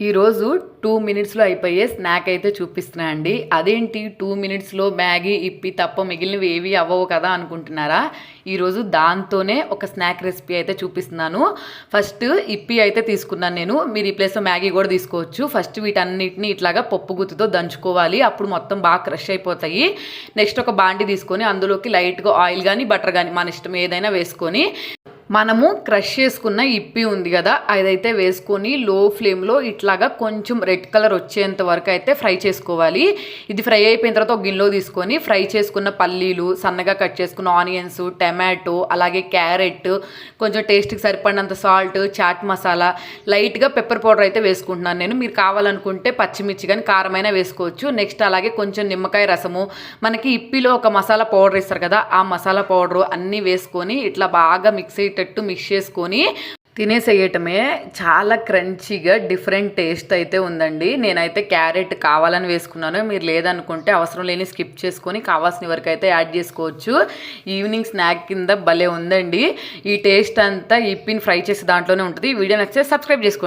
ఈరోజు టూ మినిట్స్లో అయిపోయే స్నాక్ అయితే చూపిస్తున్నా అండి. అదేంటి టూ మినిట్స్లో మ్యాగీ ఇప్పి తప్ప మిగిలినవి ఏవి అవ్వవు కదా అనుకుంటున్నారా? ఈరోజు దాంతోనే ఒక స్నాక్ రెసిపీ అయితే చూపిస్తున్నాను. ఫస్ట్ ఇప్పి అయితే తీసుకున్నాను నేను. మీరు ఈ ప్లేస్లో మ్యాగీ కూడా తీసుకోవచ్చు. ఫస్ట్ వీటన్నిటిని ఇట్లాగా పప్పు గుత్తితో దంచుకోవాలి. అప్పుడు మొత్తం బాగా క్రష్ అయిపోతాయి. నెక్స్ట్ ఒక బాండి తీసుకొని అందులోకి లైట్గా ఆయిల్ కానీ బటర్ కానీ మన ఇష్టం ఏదైనా వేసుకొని మనము క్రష్ చేసుకున్న ఇప్పి ఉంది కదా అదైతే వేసుకొని లో ఫ్లేమ్లో ఇట్లాగా కొంచెం రెడ్ కలర్ వచ్చేంత వరకు అయితే ఫ్రై చేసుకోవాలి. ఇది ఫ్రై అయిపోయిన తర్వాత ఒక గిన్నెలో తీసుకొని ఫ్రై చేసుకున్న పల్లీలు సన్నగా కట్ చేసుకున్న ఆనియన్స్ టమాటో అలాగే క్యారెట్ కొంచెం టేస్ట్కి సరిపడినంత సాల్ట్ చాట్ మసాలా లైట్గా పెప్పర్ పౌడర్ అయితే వేసుకుంటున్నాను నేను. మీరు కావాలనుకుంటే పచ్చిమిర్చి కానీ కారమైనా వేసుకోవచ్చు. నెక్స్ట్ అలాగే కొంచెం నిమ్మకాయ రసము. మనకి ఇప్పిలో ఒక మసాలా పౌడర్ ఇస్తారు కదా ఆ మసాలా పౌడర్ అన్నీ వేసుకొని ఇట్లా బాగా మిక్స్ అయ్యేటట్టు మిక్స్ చేసుకొని తినేసేయటమే చాలా క్రంచీగా డిఫరెంట్ టేస్ట్ అయితే ఉందండి. నేనైతే క్యారెట్ కావాలని వేసుకున్నాను. మీరు లేదనుకుంటే అవసరం లేని స్కిప్ చేసుకొని కావాల్సిన వరకు అయితే యాడ్ చేసుకోవచ్చు. ఈవినింగ్ స్నాక్ కింద భలే ఉందండి. ఈ టేస్ట్ అంతా ఇప్పిని ఫ్రై చేసే దాంట్లోనే ఉంటుంది. వీడియో నచ్చితే సబ్స్క్రైబ్ చేసుకోండి.